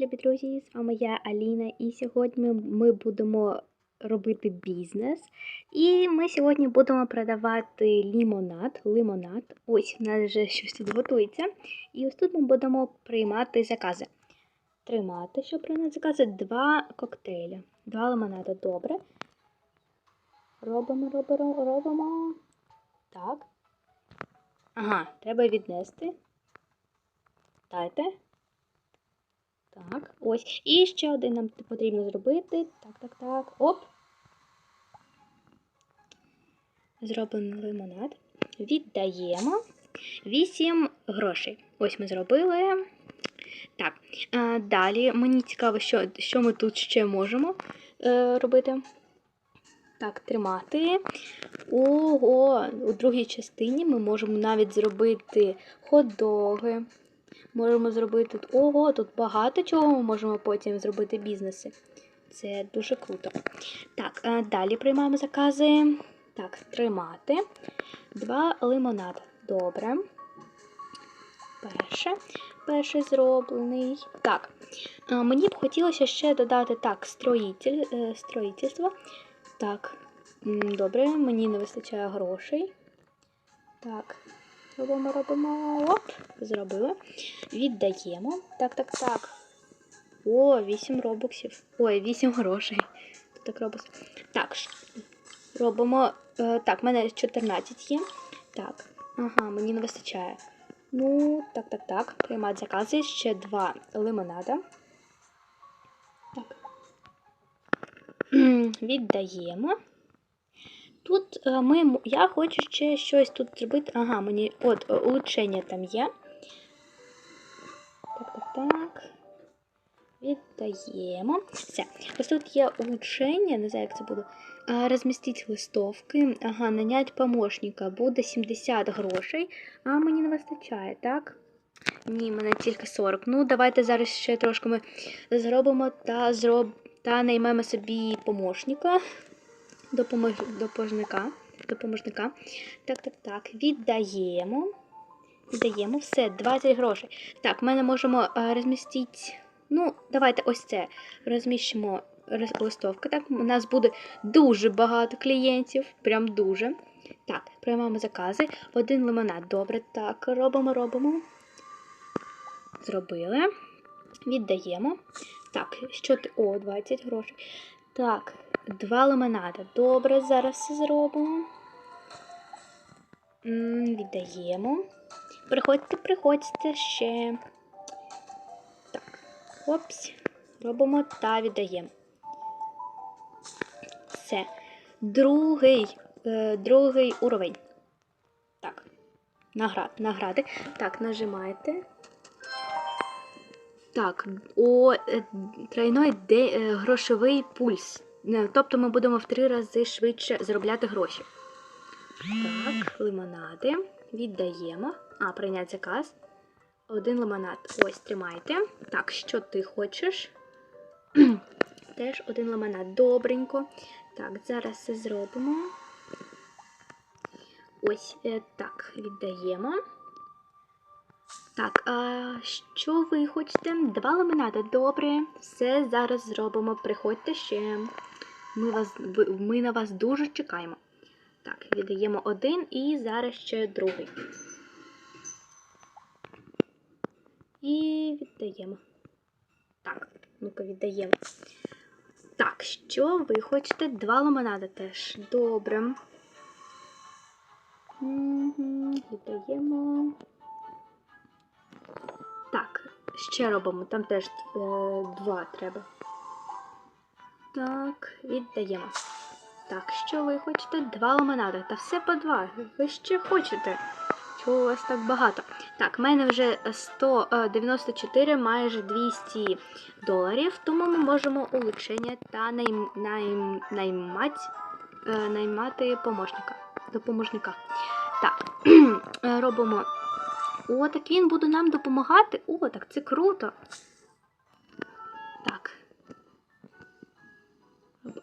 любі друзі! З вами я Аліна, і сьогодні ми будемо робити бізнес. І ми сьогодні будемо продавати лімонад. лимонад. Ось, у нас вже щось тут готується. І ось тут ми будемо приймати закази. Тримати, щоб прийняти закази, два коктейлі. Два лимонади. Добре. Робимо, робимо, робимо. Так. Ага, треба віднести. Дайте. Так, ось. І ще один нам потрібно зробити. Так, так, так. Оп. Зроблений лимонад. Віддаємо 8 грошей. Ось ми зробили. Так, далі мені цікаво, що, що ми тут ще можемо е, робити. Так, тримати. Ого, у другій частині ми можемо навіть зробити хот-доги. Можемо зробити. Ого, тут багато чого ми можемо потім зробити бізнеси. Це дуже круто. Так, далі приймаємо закази. Так, тримати. Два лимонади. Добре. Перше. Перший зроблений. Так. Мені б хотілося ще додати так, строїтель, е, строїтельство. Так, добре, мені не вистачає грошей. Так, робимо, робимо. Оп, зробили. Віддаємо. Так, так, так. О, 8 робоксів. Ой, 8 грошей. Так робокс. Так, робимо. е, Так, в мене 14 є. Так, ага, мені не вистачає. Ну, так, так, так. Приймати закази. Ще два лимонада. Так. Віддаємо. Тут е, ми, я хочу ще щось тут зробити. Ага, мені от е, улучшення там є. Так, так, так. Віддаємо. Все. Ось тут є улучшення, не знаю, як це буде. А, Розмістити листовки. Ага, нанять помощника. Буде 70 грошей, а мені не вистачає, так? Ні, мене тільки 40. Ну, давайте зараз ще трошки ми зробимо та зроб... та наймемо собі помощника. Допомож... Допоможника. Допоможника. Так, так, так. Віддаємо. Віддаємо все, 20 грошей. Так, ми не можемо е, розмістити. Ну, давайте ось це розміщимо роз- листовки. Так, у нас буде дуже багато клієнтів. Прям дуже. Так, приймаємо закази. Один лимонад. Добре, так, робимо, робимо. Зробили. Віддаємо. Так, що ти. О, 20 грошей. Так, два лимонади. Добре, зараз все зробимо. Віддаємо. Приходьте, приходьте ще. Так, опс. Робимо та віддаємо. Все. Другий, е, другий уровень. Так. Наград, награди. Так, нажимаєте. Так, о, е, тройной де, е, грошовий пульс. Е, Тобто ми будемо в три рази швидше заробляти гроші. Так, лимонади. Віддаємо. А, прийняти заказ. Один лимонад. Ось, тримайте. Так, що ти хочеш? Теж один лимонад. Добренько. Так, зараз все зробимо. Ось так, віддаємо. Так, а що ви хочете? Два лимонади. Добре. Все зараз зробимо. Приходьте ще. Ми, вас, ми на вас дуже чекаємо. Так, віддаємо один і зараз ще другий. І віддаємо. Так, ну-ка віддаємо. Так, що ви хочете? Два лимонади теж. Добре. Мгм, Віддаємо. Ще робимо. Там теж е, два треба. Так, віддаємо. Так, що ви хочете? Два лимонади. Та все по два. Ви ще хочете? Чого у вас так багато? Так, в мене вже 194, майже 200 доларів, тому ми можемо улучшення та найм, найм, наймати, е, наймати помощника, допоможника. Так, е, робимо. О, так він буде нам допомагати. О, так це круто. Так.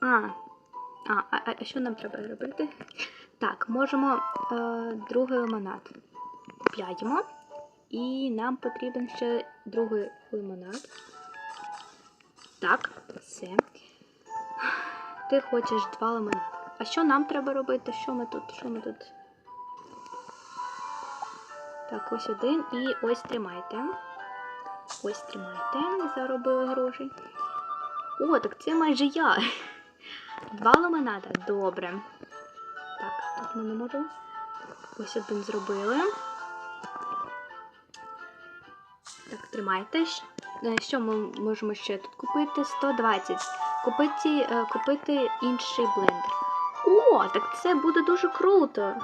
А, а, а, а що нам треба робити? Так, можемо е, другий лимонад. Купляємо. І нам потрібен ще другий лимонад. Так, все. Ти хочеш два лимонади. А що нам треба робити? Що ми тут? Що ми тут? Так, ось один і ось тримайте. Ось тримайте, заробили грошей. О, так це майже я. Два лимонада. Добре. Так, тут ми не можемо. Ось один зробили. Так, тримайте. Е, Що ми можемо ще тут купити? 120. Купити, е, купити інший блендер. О, так це буде дуже круто.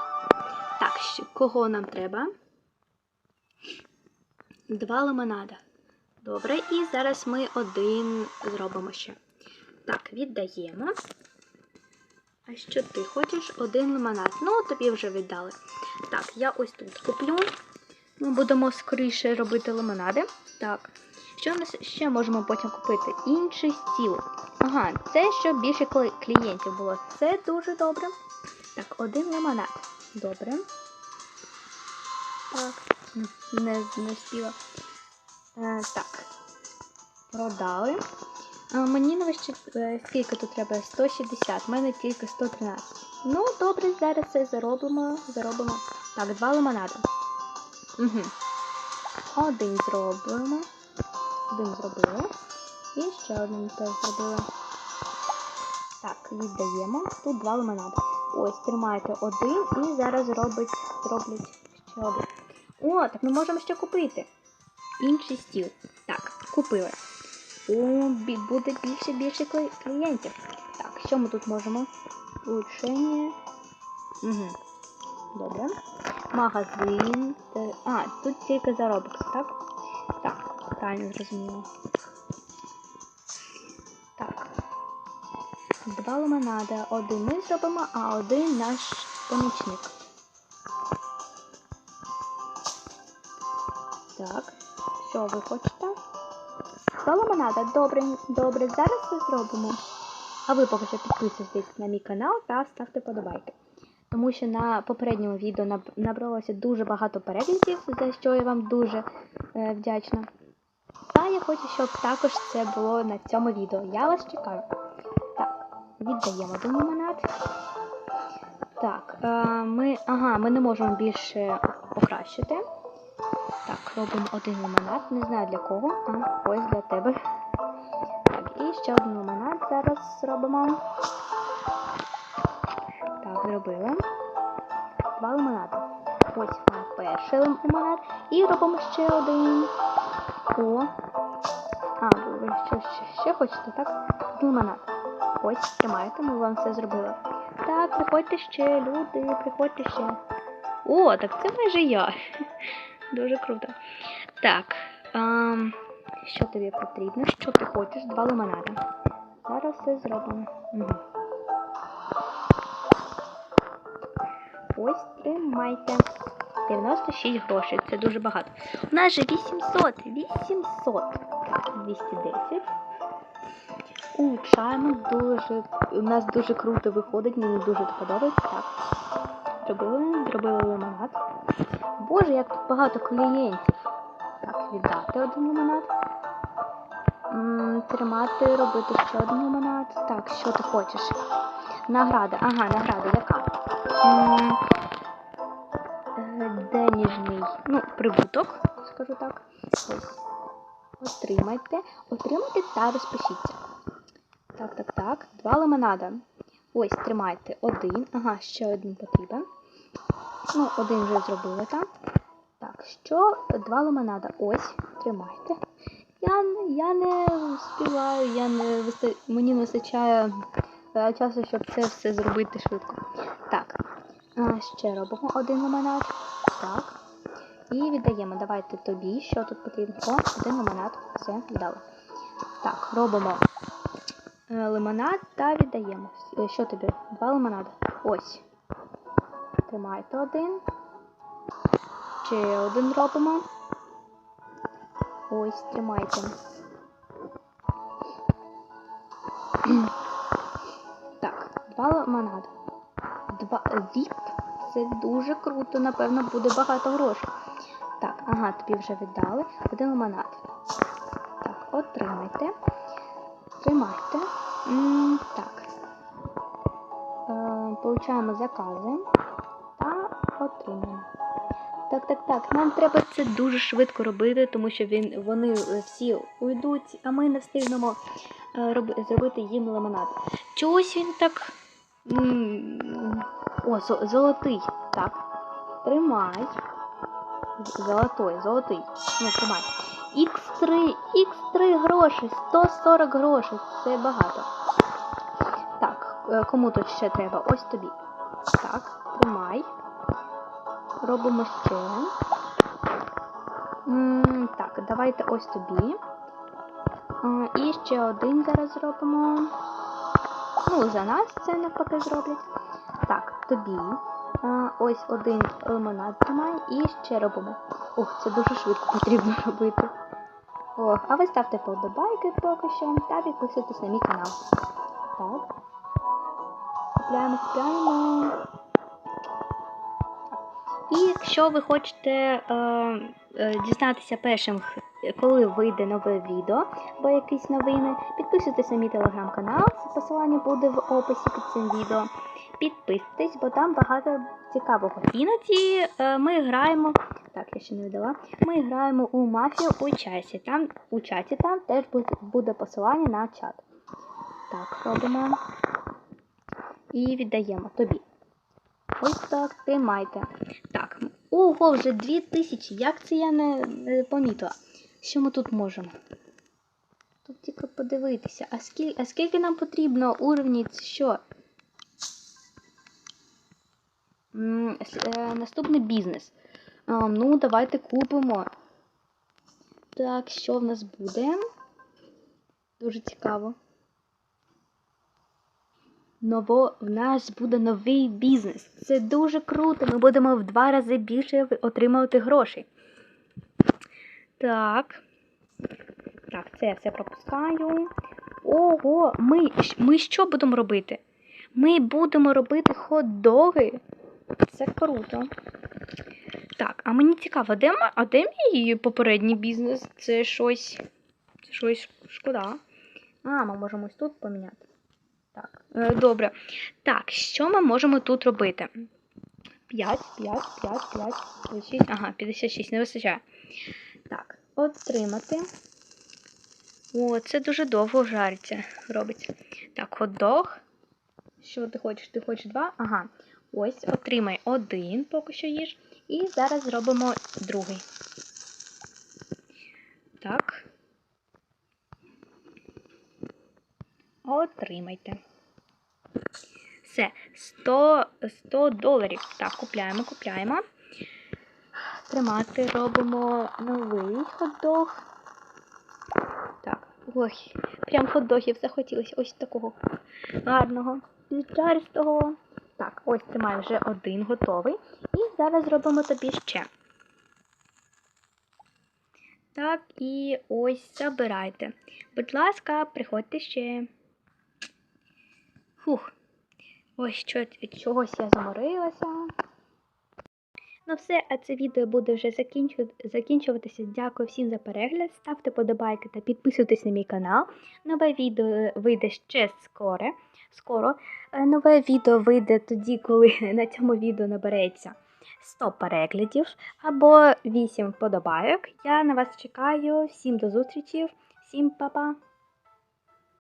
Так, кого нам треба? Два лимонада. Добре, і зараз ми один зробимо ще. Так, віддаємо. А що ти хочеш? Один лимонад. Ну, тобі вже віддали. Так, я ось тут куплю. Ми будемо скоріше робити лимонади. Так. Що нас ще можемо потім купити? Інший стіл. Ага, це щоб більше клієнтів було. Це дуже добре. Так, один лимонад. Добре. Так, не, спіла. Е, так. Продали. А, мені не ще скільки тут треба? 160, в мене тільки 113. Ну, добре, зараз це заробимо. заробимо. Так, два лимонади. Угу. Один зробимо. Один зробили. І ще один теж зробили. Так, віддаємо. Тут два лимонади. Ось, тримайте один і зараз робить, зроблять ще один. О, так ми можемо ще купити. Інший стіл. Так, купили. О, буде більше більше клієнтів. Так, що ми тут можемо? Улучшення. Угу. Добре. Магазин. А, тут тільки заробок, так? Так, правильно зрозуміло. Так. Два лимонада. Один ми зробимо, а один наш помічник. Що ви хочете? Два лимонада. Добре, добре, зараз це зробимо. А ви поки що підписуйтесь на мій канал та ставте подобайки. Тому що на попередньому відео набралося дуже багато переглядів, за що я вам дуже е, вдячна. Та я хочу, щоб також це було на цьому відео. Я вас чекаю. Так, віддаємо лимонад. Так, е, ми. Ага, ми не можемо більше покращити. Так, робимо один лимонад. Не знаю для кого, а ось для тебе. Так, і ще один лимонад зараз зробимо. Так, зробили. Два лимонади. Ось вам перший лимонад. І робимо ще один. О. А, ви що ще, ще хочете, так? Лимонад. Ось, тримайте, ми вам все зробили. Так, приходьте ще, люди, приходьте ще. О, так це майже я. Дуже круто. Так. ем, що тобі потрібно? Що ти хочеш? Два лимонади. Зараз все зробимо. Угу. Ось тримайте. 96 грошей. Це дуже багато. У нас же 800. 800. 210. Улучшаємо дуже. У нас дуже круто виходить, мені дуже подобається. Так. Зробили, зробили лимонад. Боже, як тут багато клієнтів. Так, віддати один лимонад. Тримати, робити ще один лимонад. Так, що ти хочеш? Награда. Ага, награда, яка? Е, Денежний, ну, прибуток, скажу так. Отримайте. Отримайте та розпишіться. Так, так, так. Два лимонада. Ось, тримайте. Один. Ага, ще один потрібен. Ну, один вже зробили, так? Так, що? Два лимонада. Ось, тримайте. Я, я не співаю, я не виста- мені не вистачає е, часу, щоб це все зробити швидко. Так, ще робимо один лимонад. Так. І віддаємо. Давайте тобі, що тут потрібно. О, один лимонад. Все, віддали. Так, робимо е, лимонад та віддаємо. Е, Що тобі? Два лимонади. Ось. Тримайте один. Ще один робимо. Ось, тримайте. Так, два лимонади. Два віп. Це дуже круто, напевно, буде багато грошей. Так, ага, тобі вже віддали. Один лимонад. Так, отримайте. Тримайте. Так. Е, Получаємо закази отримаємо. Так, так, так. Нам треба це дуже швидко робити, тому що він, вони е, всі уйдуть, а ми не встигнемо е, роби- зробити їм лимонад. Чогось він так. О, зо- золотий. Так. Тримай. Золотой, золотий. Ну, тримай. Х3, Х3 гроші, 140 грошей. Це багато. Так, е, кому тут ще треба? Ось тобі. Так, тримай. Робимо ще. Так, давайте ось тобі. Е, І ще один зараз зробимо. Ну, за нас це навпаки зроблять. Так, тобі. Е, Ось один лимонад тримай і ще робимо. Ух, це дуже швидко потрібно робити. Ох, а ви ставте подобайки поки що та підписуйтесь на мій канал. Так. Купляємо, купляємо. І якщо ви хочете е, е, дізнатися першим, коли вийде нове відео або якісь новини, підписуйтесь на мій телеграм-канал, посилання буде в описі під цим відео. Підписуйтесь, бо там багато цікавого. Іноді е, ми граємо. Так, я ще не видала. Ми граємо у мафію у часі. Там у чаті там теж буде, посилання на чат. Так, робимо. І віддаємо тобі. Ось так, тримайте. Так, ого, вже 2000. Як це я не, не помітила? Що ми тут можемо? Тут тільки подивитися. А скільки, а скільки нам потрібно уровнів? Що? М, е, наступний бізнес. А, ну, давайте купимо. Так, що в нас буде? Дуже цікаво. Ново, в нас буде новий бізнес. Це дуже круто. Ми будемо в два рази більше отримувати грошей. Так. Так, це я все пропускаю. Ого, ми, ми що будемо робити? Ми будемо робити хот-доги. Це круто. Так, а мені цікаво, де, а де мій попередній бізнес? Це щось. Це щось шкода. А, ми можемо ось тут поміняти. Так, е, добре. Так, що ми можемо тут робити? 5, 5, 5, 5, 56. Ага, 56, не вистачає. Так, отримати. О, це дуже довго жариться, робиться. Так, хот-дог. Що ти хочеш? Ти хочеш два? Ага. Ось, отримай один, поки що їж. І зараз зробимо другий. Так. Отримайте. Все, 100, 100 доларів. Так, купляємо, купляємо. Тримати робимо новий хот-дог. Так, ой, прям хот-догів захотілося ось такого гарного, піджаристого. Так, ось тримаю вже один готовий. І зараз зробимо тобі ще. Так, і ось забирайте. Будь ласка, приходьте ще. Фух. Ось що, від чогось я заморилася. Ну все, а це відео буде вже закінчу... закінчуватися. Дякую всім за перегляд. Ставте подобайки та підписуйтесь на мій канал. Нове відео вийде ще скоро. скоро. Е, Нове відео вийде тоді, коли на цьому відео набереться 100 переглядів або 8 вподобайок. Я на вас чекаю. Всім до зустрічі, всім па-па!